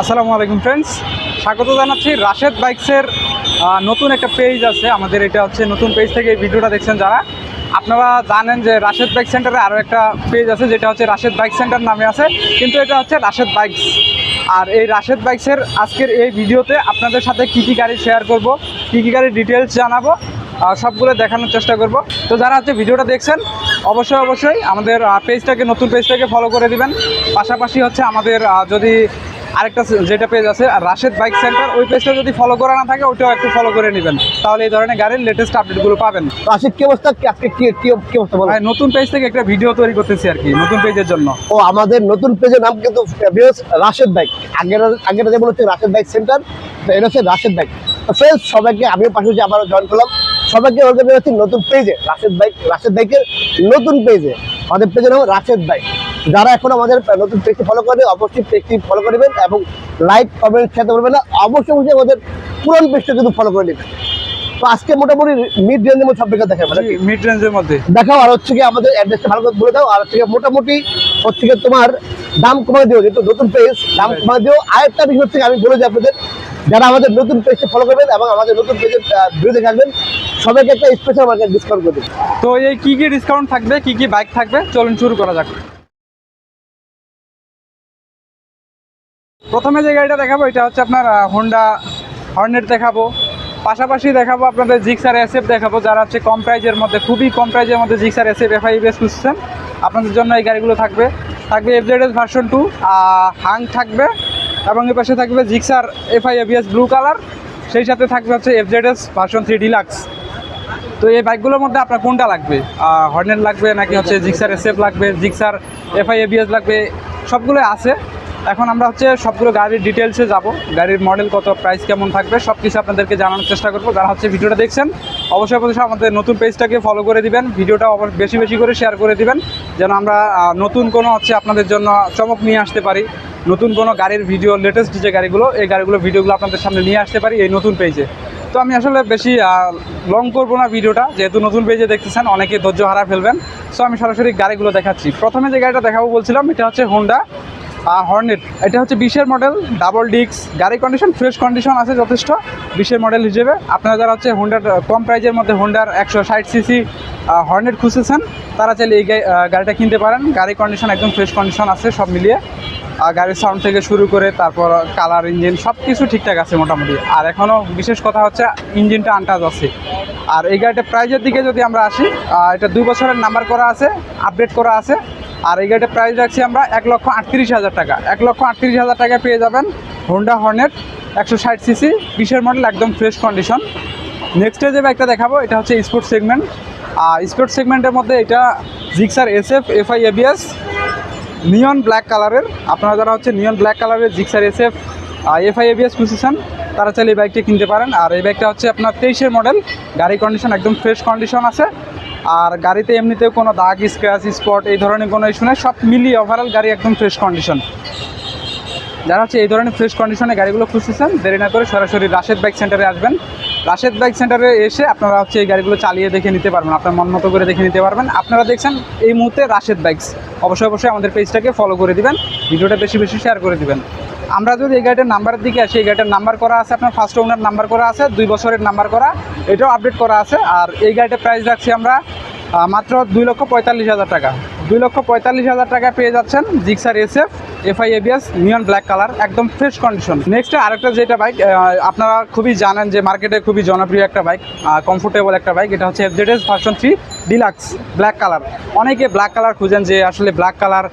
আসসালামু আলাইকুম ফ্রেন্ডস স্বাগত জানাচ্ছি রাশেদ বাইকসের নতুন একটা পেজ আছে। আমাদের এটা হচ্ছে নতুন পেজ থেকে এই ভিডিওটা দেখছেন যারা। আপনারা জানেন যে রাশেদ বাইক সেন্টারে আরও একটা পেজ আছে, যেটা হচ্ছে রাশেদ বাইক সেন্টার নামে আছে। কিন্তু এটা হচ্ছে রাশেদ বাইকস। আর এই রাশেদ বাইকসের আজকের এই ভিডিওতে আপনাদের সাথে কী কী গাড়ি শেয়ার করব, কী কী গাড়ির ডিটেলস জানাব সবগুলো দেখানোর চেষ্টা করব। তো যারা হচ্ছে ভিডিওটা দেখছেন, অবশ্যই অবশ্যই আমাদের পেজটাকে নতুন পেজটাকে ফলো করে দিবেন। পাশাপাশি হচ্ছে আমাদের যদি আরেকটা যেটা পেজ আছে আর রাশেদ বাইক সেন্টার ওই পেজটা যদি ফলো করা না থাকে ওইটাও একটু ফলো করে নেবেন। তাহলে এই ধরনের গাড়ির লেটেস্ট আপডেটগুলো পাবেন। রাশিদ কি অবস্থা? আজকে কি কি কি অবস্থা বলো? ভাই, নতুন পেজ থেকে একটা ভিডিও তৈরি করতেছি আর কি নতুন পেজের জন্য। ও আমাদের নতুন পেজের নাম কিন্তু রাশেদ বাইক আগের আগের যেমন হচ্ছে রাশেদ বাইক সেন্টার এটা হচ্ছে রাশেদ বাইক ফ্রেন্ডস সবাইকে আমিও পাশাপাশি আবারও জয়েন করলাম। সবাইকে ওয়েলকাম জানাচ্ছি নতুন পেজে রাশেদ বাইক রাশেদ বাইকের নতুন পেজে আমাদের পেজের নাম রাশেদ বাইক যারা এখন আমাদের নতুন পেজটি ফলো করবে অবশ্যই পেজটি ফলো করবেন এবং লাইক কমেন্ট খেতে পারবেন না। অবশ্যই অবশ্যই আমাদের পুরান পেজটা কিন্তু ফলো করে নেবেন। তো আজকে মোটামুটি মিড রেঞ্জের মধ্যে সব পেজটা দেখাবো মিড রেঞ্জের মধ্যে। দেখাও আর হচ্ছে কি আমাদের অ্যাড্রেসটা ভালো করে বলে দাও। আর হচ্ছে মোটামুটি হচ্ছে তোমার দাম কমায় দিও যেহেতু নতুন পেজ দাম Right. কমায় দিও। আরেকটা বিষয় হচ্ছে আমি বলে দিই আপনাদের যারা আমাদের নতুন পেজটা ফলো করবেন এবং আমাদের নতুন পেজের ভিডিও আসবেন সবাইকে একটা স্পেশাল মার্কেট ডিসকাউন্ট করে দেবেন তো এই কি কি ডিসকাউন্ট থাকবে কি কি বাইক থাকবে চলুন শুরু করা যাক। প্রথমে যে গাড়িটা দেখাবো, এটা হচ্ছে আপনার হোন্ডা হর্নেট দেখাবো। পাশাপাশি দেখাবো আপনাদের জিক্সার এসএফ দেখাবো, যারা হচ্ছে কম প্রাইজের মধ্যে, খুবই কম প্রাইজের মধ্যে জিক্সার এসএফ বেস খুঁজছেন। আপনাদের জন্য এই গাড়িগুলো থাকবে। থাকবে এফজেডএস ভার্সন টু হাং থাকবে এবং এর পাশে থাকবে জিক্সার এবিএস ব্লু কালার সেই সাথে থাকবে হচ্ছে এফজেডএস ভার্সন থ্রি ডিলাক্স তো এই বাইকগুলোর মধ্যে আপনার কোনটা লাগবে? হর্নেট লাগবে নাকি হচ্ছে জিক্সার এসএফ লাগবে জিক্সার এবিএস লাগবে সবগুলো আছে। এখন আমরা হচ্ছে সবগুলো গাড়ির ডিটেলসে যাব। গাড়ির মডেল কত প্রাইস কেমন থাকবে সব কিছু আপনাদেরকে জানানোর চেষ্টা করব। যারা হচ্ছে ভিডিওটা দেখছেন, অবশ্যই অবশ্যই আমাদের নতুন পেজটাকে ফলো করে দিবেন। ভিডিওটা বেশি বেশি করে শেয়ার করে দিবেন, যেন আমরা নতুন কোনো হচ্ছে আপনাদের জন্য চমক নিয়ে আসতে পারি। নতুন কোনো গাড়ির ভিডিও লেটেস্ট যে গাড়িগুলো, এই গাড়িগুলো ভিডিওগুলো আপনাদের সামনে নিয়ে আসতে পারি এই নতুন পেজে তো আমি আসলে বেশি লং করব না ভিডিওটা, যেহেতু নতুন পেজে দেখতেছেন অনেকে ধৈর্য হারা ফেলবেন। সো আমি সরাসরি গাড়িগুলো দেখাচ্ছি। প্রথমে যে গাড়িটা দেখাবো বলছিলাম, এটা হচ্ছে হোন্ডা হর্নেট এটা হচ্ছে বিশের মডেল ডাবল ডিক্স গাড়ি কন্ডিশন ফ্রেশ কন্ডিশন আছে যথেষ্ট, বিশের মডেল হিসেবে। আপনারা যারা হচ্ছে হোন্ডার কম প্রাইজের মধ্যে হোন্ডার একশো ষাট সিসি হর্নেট খুঁজেছেন তারা চাইলে এই গাড়িটা কিনতে পারেন। গাড়ি কন্ডিশন একদম ফ্রেশ কন্ডিশন আছে সব মিলিয়ে। গাড়ির সাউন্ড থেকে শুরু করে তারপর কালার ইঞ্জিন সব কিছু ঠিকঠাক আছে মোটামুটি। আর এখনও বিশেষ কথা হচ্ছে ইঞ্জিনটা আনটাজ আছে। আর এই গাড়িটা প্রাইজের দিকে যদি আমরা আসি এটা দুই বছরের নাম্বার করা আছে আপডেট করা আছে। আর এই গাড়িটার প্রাইস রাখছি আমরা এক লক্ষ আটত্রিশ হাজার টাকা। এক লক্ষ আটত্রিশ হাজার টাকা পেয়ে যাবেন হোন্ডা হর্নেট একশো ষাট সিসি বিশের মডেল একদম ফ্রেশ কন্ডিশন নেক্সটে যে বাইকটা দেখাবো, এটা হচ্ছে স্পোর্টস সেগমেন্ট আর স্পোর্টস সেগমেন্টের মধ্যে এটা Gixxer S F FI ABS neon black কালারের আপনারা যারা হচ্ছে নিয়ন ব্ল্যাক কালারের জিক্সার এসএফ এফআই এবিএস খুঁজেছেন তারা চাইলে এই বাইকটি কিনতে পারেন। আর এই বাইকটা হচ্ছে আপনার তেইশের মডেল গাড়ি কন্ডিশন একদম ফ্রেশ কন্ডিশন আছে। আর গাড়িতে এমনিতেও কোনো দাগ স্ক্র্যাচ স্পট এই ধরনের কোনো ইস্যু নেই, সব মিলিয়ে ওভারঅল গাড়ি একদম ফ্রেশ কন্ডিশন যারা হচ্ছে এই ধরনের ফ্রেশ কন্ডিশনে গাড়িগুলো খুঁজতেছেন, দেরি না করে সরাসরি রাশেদ বাইক সেন্টারে আসবেন। রাশেদ বাইক সেন্টারে এসে আপনারা হচ্ছে এই গাড়িগুলো চালিয়ে দেখে নিতে পারবেন, আপনার মন মতো করে দেখে নিতে পারবেন। আপনারা দেখছেন এই মুহূর্তে রাশেদ বাইকস। অবশ্যই অবশ্যই আমাদের পেজটাকে ফলো করে দিবেন, ভিডিওটা বেশি বেশি শেয়ার করে দিবেন। আমরা যদি এই গাড়িটার নাম্বারের দিকে আসি, এই গাড়িটার নাম্বার করা আছে, আপনার ফার্স্ট ওনার নাম্বার করা আছে, দুই বছরের নাম্বার করা, এটাও আপডেট করা আছে। আর এই গাড়িটার প্রাইস রাখছি আমরা মাত্র দুই লক্ষ পঁয়তাল্লিশ হাজার টাকা। দুই লক্ষ পঁয়তাল্লিশ হাজার টাকা পেয়ে যাচ্ছেন Gixxer SF FI ABS neon black colour একদম ফ্রেশ কন্ডিশন নেক্সট আরেকটা যেটা বাইক আপনারা খুবই জানেন যে মার্কেটে খুবই জনপ্রিয় একটা বাইক কমফোর্টেবল একটা বাইক এটা হচ্ছে FZS version three deluxe black colour অনেকে ব্ল্যাক কালার খুঁজেন যে আসলে ব্ল্যাক কালার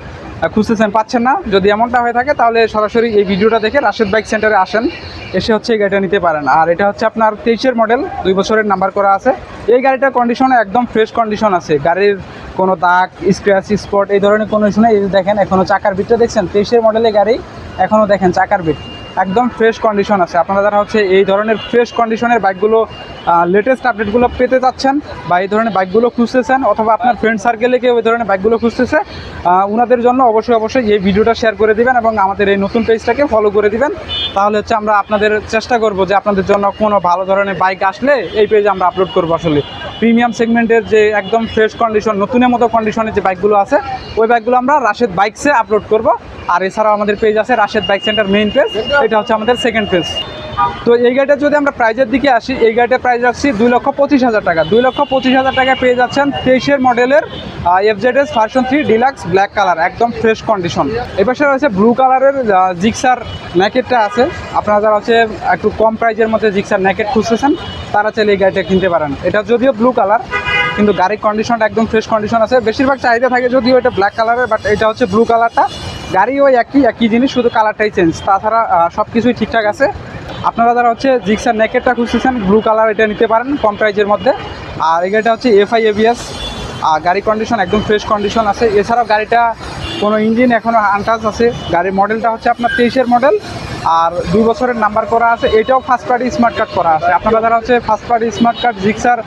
খুঁজতেছেন, পাচ্ছেন না। যদি এমনটা হয়ে থাকে, তাহলে সরাসরি এই ভিডিওটা দেখে রাশেদ বাইক সেন্টারে আসেন। এসে হচ্ছে এই গাড়িটা নিতে পারেন। আর এটা হচ্ছে আপনার তেইশের মডেল দুই বছরের নাম্বার করা আছে। এই গাড়িটার কন্ডিশনে একদম ফ্রেশ কন্ডিশন আছে। গাড়ির কোনো দাগ স্ক্র্যাচ স্পট এই ধরনের কোনো ইস্যু নেই। দেখেন এখনও চাকার বিটটা দেখছেন? তেইশের মডেলের গাড়ি এখনও দেখেন চাকার বিট একদম ফ্রেশ কন্ডিশন আছে। আপনারা যারা হচ্ছে এই ধরনের ফ্রেশ কন্ডিশনের বাইকগুলো লেটেস্ট আপডেটগুলো পেতে চাচ্ছেন বা এই ধরনের বাইকগুলো খুঁজতেছেন অথবা আপনার ফ্রেন্ড সার্কেলে কেউ এই ধরনের বাইকগুলো খুঁজতেছে ওনাদের জন্য অবশ্যই অবশ্যই এই ভিডিওটা শেয়ার করে দিবেন এবং আমাদের এই নতুন পেজটাকে ফলো করে দিবেন। তাহলে হচ্ছে আমরা আপনাদের চেষ্টা করব যে আপনাদের জন্য কোনো ভালো ধরনের বাইক আসলে এই পেজে আমরা আপলোড করব আসলে। প্রিমিয়াম সেগমেন্টের যে একদম ফ্রেশ কন্ডিশন নতুনের মতো কন্ডিশনের যে বাইকগুলো আছে, ওই বাইকগুলো আমরা রাশেদ বাইকসে আপলোড করব। আর এছাড়াও আমাদের পেজ আছে Rashed bike centre main page এটা হচ্ছে আমাদের সেকেন্ড পেজ তো এই গাড়িটা যদি আমরা প্রাইজের দিকে আসি, এই গাড়িটার প্রাইস রাখছি দুই লক্ষ পঁচিশ হাজার টাকা। দুই লক্ষ পঁচিশ হাজার টাকা পেয়ে যাচ্ছেন তেইশের মডেলের FZS version three deluxe black colour একদম ফ্রেশ কন্ডিশন এপাশে রয়েছে ব্লু কালারের জিক্সার ন্যাকেটটা আছে। আপনারা যারা হচ্ছে একটু কম প্রাইজের মধ্যে জিক্সার ন্যাকেট খুঁজতেছেন, তারা চাইলে এই গাড়িটা কিনতে পারেন। এটা যদিও ব্লু কালার কিন্তু গাড়ির কন্ডিশনটা একদম ফ্রেশ কন্ডিশন আছে। বেশিরভাগ চাহিদা থাকে যদিও এটা ব্ল্যাক কালারের বাট এটা হচ্ছে ব্লু কালারটা গাড়ি ওই একই একই জিনিস, শুধু কালারটাই চেঞ্জ তাছাড়া সব কিছুই ঠিকঠাক আছে। আপনারা যারা হচ্ছে জিক্সার নেকেটটা খুঁজতেছেন ব্লু কালার এটা নিতে পারেন, কম প্রাইজের মধ্যে। আর এই গাড়িটা হচ্ছে এফআই এবিএস আর গাড়ি কন্ডিশন একদম ফ্রেশ কন্ডিশন আছে। এছাড়াও গাড়িটা কোনো ইঞ্জিন এখনও আনটাচ আছে। গাড়ির মডেলটা হচ্ছে আপনার তেইশের মডেল আর দুই বছরের নাম্বার করা আছে। এটাও ফার্স্ট পার্টি স্মার্ট কার্ড করা আছে। আপনারা যারা হচ্ছে first party smart card Gixxer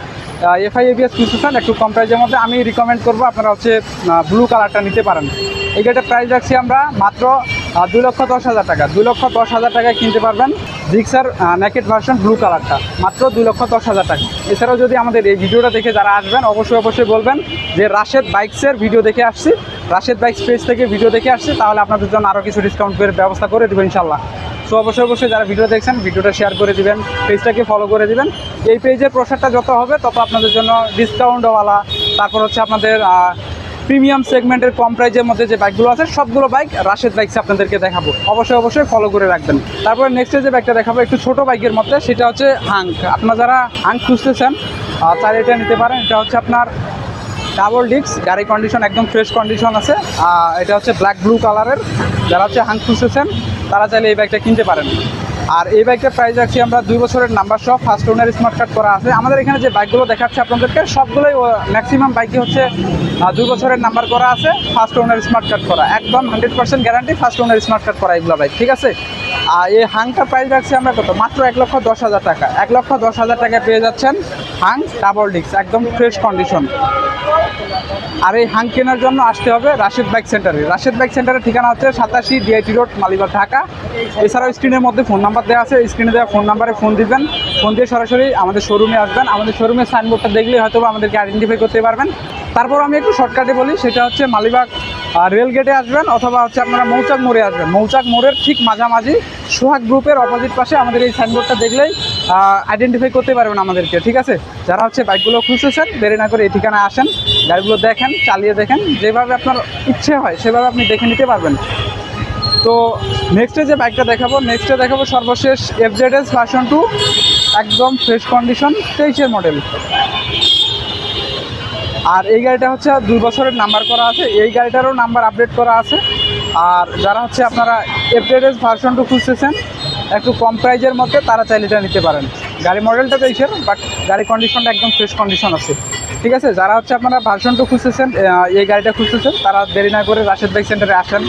FI ABS খুঁজতেছেন, একটু কম প্রাইজের মধ্যে আমি রিকমেন্ড করব, আপনারা হচ্ছে ব্লু কালারটা নিতে পারেন। এই গাড়িটার প্রাইস রাখছি আমরা মাত্র আহ, দুই লক্ষ দশ হাজার টাকা দুই লক্ষ দশ হাজার টাকায় কিনতে পারবেন জিক্সার নেকেট ভার্সন ব্লু কালারটা মাত্র দুই লক্ষ দশ হাজার টাকা। এছাড়াও যদি আমাদের এই ভিডিওটা দেখে যারা আসবেন অবশ্যই অবশ্যই বলবেন যে রাশেদ বাইকসের ভিডিও দেখে আসছি। রাশেদ বাইকস পেজ থেকে ভিডিও দেখে আসছি তাহলে আপনাদের জন্য আরও কিছু ডিসকাউন্ট করে ব্যবস্থা করে দেবো ইনশাল্লাহ সো অবশ্যই অবশ্যই যারা ভিডিও দেখছেন ভিডিওটা শেয়ার করে দিবেন পেজটাকে ফলো করে দিবেন। এই পেজের প্রসারটা যত হবে তত আপনাদের জন্য ডিসকাউন্টওয়ালা তারপর হচ্ছে আপনাদের প্রিমিয়াম সেগমেন্টের কম প্রাইজের মধ্যে যে বাইকগুলো আছে, সবগুলো বাইক রাশেদ বাইকস আপনাদেরকে দেখাবো। অবশ্যই অবশ্যই ফলো করে রাখবেন। তারপরে নেক্সটে যে বাইকটা দেখাবো, একটু ছোট বাইকের মধ্যে, সেটা হচ্ছে হাঙ্ক আপনারা যারা হাঙ্ক খুঁজতেছেন তারা এটা নিতে পারেন। এটা হচ্ছে আপনার ডাবল ডিক্স গাড়ি কন্ডিশন একদম ফ্রেশ কন্ডিশন আছে। এটা হচ্ছে ব্ল্যাক ব্লু কালারের যারা হচ্ছে হাঙ্ক খুঁজতেছেন, তারা চাইলে এই বাইকটা কিনতে পারেন। আর এই বাইকটার প্রাইস রাখছি আমরা দুই বছরের নাম্বার সহ। ফার্স্ট ওনার স্মার্ট কার্ড করা আছে। আমাদের এখানে যে বাইকগুলো দেখাচ্ছে আপনাদেরকে, সবগুলোই ম্যাক্সিমাম বাইকই হচ্ছে দুই বছরের নাম্বার করা আছে। ফার্স্ট ওনার স্মার্ট কার্ড করা। একদম hundred percent guarantee first owner smart card করা এগুলো বাইক, ঠিক আছে? আর এই হাংটার প্রাইস রাখছি আমরা কত? মাত্র এক লক্ষ দশ হাজার টাকা। এক লক্ষ দশ হাজার টাকায় পেয়ে যাচ্ছেন হাং ডাবল ডিক্স একদম ফ্রেশ কন্ডিশন আর এই হাং কেনার জন্য আসতে হবে রাশেদ বাইক সেন্টারে রাশেদ বাইক সেন্টারের ঠিকানা হচ্ছে সাতাশি ডিআইটি রোড মালিবাগ, ঢাকা। এছাড়াও স্ক্রিনের মধ্যে ফোন নাম্বার দেওয়া আছে স্ক্রিনে দেওয়া ফোন নাম্বারে ফোন দিবেন। ফোন দিয়ে সরাসরি আমাদের শোরুমে আসবেন। আমাদের শোরুমের সাইনবোর্ডটা দেখলেই হয়তো আমাদেরকে আইডেন্টিফাই করতে পারবেন। তারপর আমি একটু শর্টকাটে বলি, সেটা হচ্ছে মালিবাগ রেল গেটে আসবেন অথবা হচ্ছে আপনারা মৌচাক মোড়ে আসবেন। মৌচাক মোড়ের ঠিক মাঝামাঝি সোহাগ গ্রুপের অপোজিট পাশে আমাদের এই সাইনবোর্ডটা দেখলেই আইডেন্টিফাই করতে পারবেন আমাদেরকে, ঠিক আছে? যারা হচ্ছে বাইকগুলো খুঁজতেছেন, দেরি না করে এই ঠিকানায় আসেন, গাড়িগুলো দেখেন, চালিয়ে দেখেন, যেভাবে আপনার ইচ্ছে হয়, সেভাবে আপনি দেখে নিতে পারবেন। তো নেক্সটে যে বাইকটা দেখাবো নেক্সটে দেখাবো সর্বশেষ এফজেডএস ভার্সন টু একদম ফ্রেশ কন্ডিশন তেইশের মডেল আর এই গাড়িটা হচ্ছে দুই বছরের নাম্বার করা আছে। এই গাড়িটারও নাম্বার আপডেট করা আছে। আর যারা হচ্ছে আপনারা এফডেডেস ভার্সনটু খুঁজতেছেন, একটু কম প্রাইজের মধ্যে তারা চাইলে এটা নিতে পারেন। গাড়ি মডেলটা দেখছেন বাট গাড়ি কন্ডিশনটা একদম ফ্রেশ কন্ডিশন আছে। ঠিক আছে? যারা হচ্ছে আপনারা ভার্সনটু খুঁজতেছেন এই গাড়িটা খুঁজতেছেন, তারা দেরি না করে রাশেদ বাইক সেন্টারে আসেন।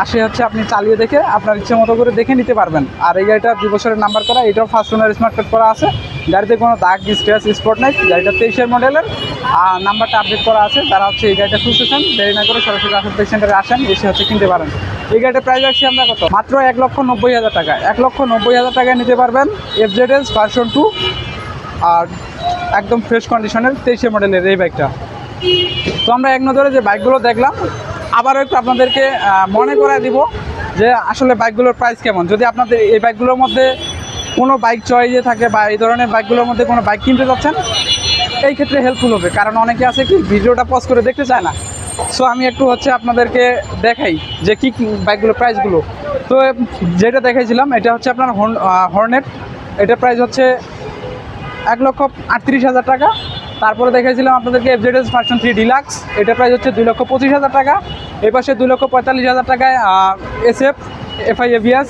আসে হচ্ছে আপনি চালিয়ে দেখে আপনার ইচ্ছে মতো করে দেখে নিতে পারবেন। আর এই গাড়িটা দুই বছরের নাম্বার করা, এটাও ফার্স্ট ওনার স্মার্ট কার্ড করা আছে। গাড়িতে কোনো দাগ স্ক্র্যাচ স্পট নাই। গাড়িটা তেইশের মডেলের আর নাম্বারটা আপডেট করা আছে। তারা হচ্ছে এই গাড়িটা খুঁজতেছেন দেরি না করে সরাসরি বাইক সেন্টারে আসেন, এসে হচ্ছে কিনতে পারেন। এই গাড়িটার প্রাইস রাখছি আমরা কত? মাত্র এক লক্ষ নব্বই হাজার টাকা। এক লক্ষ নব্বই হাজার টাকায় নিতে পারবেন এফজেডএস ভার্সন টু আর একদম ফ্রেশ কন্ডিশনের তেইশে মডেলের এই বাইকটা তো আমরা এক নজরে যে বাইকগুলো দেখলাম আবারও একটু আপনাদেরকে মনে করায় দিব যে আসলে বাইকগুলোর প্রাইস কেমন। যদি আপনাদের এই বাইকগুলোর মধ্যে কোনো বাইক চয়েসে থাকে বা এই ধরনের বাইকগুলোর মধ্যে কোনো বাইক কিনতে যাচ্ছেন, এই ক্ষেত্রে হেল্পফুল হবে। কারণ অনেকে আছে কি, ভিডিওটা পজ করে দেখতে চায় না। সো আমি একটু হচ্ছে আপনাদেরকে দেখাই যে কী বাইকগুলোর প্রাইসগুলো তো, যেটা দেখাইছিলাম, এটা হচ্ছে আপনার হর্নেট এটা প্রাইস হচ্ছে এক লক্ষ আটত্রিশ হাজার টাকা। তারপরে দেখাইছিলাম আপনাদেরকে এফজেডএস ভার্সন থ্রি ডিলাক্স এটা প্রাইস হচ্ছে দুই লক্ষ পঁচিশ হাজার টাকা। এই পাশে দুই লক্ষ পঁয়তাল্লিশ হাজার টাকায় এসএফ এফআই এভিএস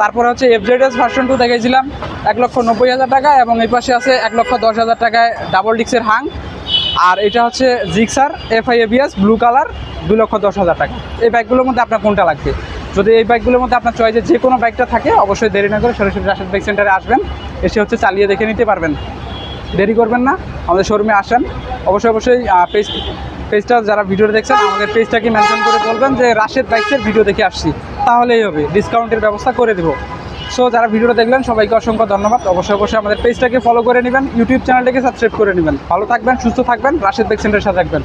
তারপরে হচ্ছে এফজেডএস ভার্সন টু দেখাইছিলাম, এক লক্ষ নব্বই হাজার টাকা এবং এই পাশে আছে এক লক্ষ দশ হাজার টাকায় ডাবল ডিক্সের হাং আর এটা হচ্ছে Gixxer FI ABS blue colour দু লক্ষ দশ হাজার টাকা। এই বাইকগুলোর মধ্যে আপনার কোনটা লাগবে? যদি এই বাইকগুলোর মধ্যে আপনার চয়েসে যে কোনো বাইকটা থাকে, অবশ্যই দেরি না করে সরাসরি রাশেদ বাইক সেন্টারে আসবেন। এসে হচ্ছে চালিয়ে দেখে নিতে পারবেন। দেরি করবেন না। আমাদের শোরুমে আসেন। অবশ্যই অবশ্যই পেজ পেজটা যারা ভিডিও দেখছেন, আমাদের পেজটাকে মেনশন করে বলবেন যে, রাশেদ বাইকসের ভিডিও দেখে আসছি। তাহলেই হবে। ডিসকাউন্টের ব্যবস্থা করে দেবো। সো যারা ভিডিওটা দেখলেন, সবাইকে অসংখ্য ধন্যবাদ। অবশ্যই অবশ্যই আমাদের পেজটাকে ফলো করে নেবেন। ইউটিউব চ্যানেলটাকে সাবস্ক্রাইব করে নেবেন। ভালো থাকবেন, সুস্থ থাকবেন। রাশেদ বাইক সেন্টারের সাথে থাকবেন।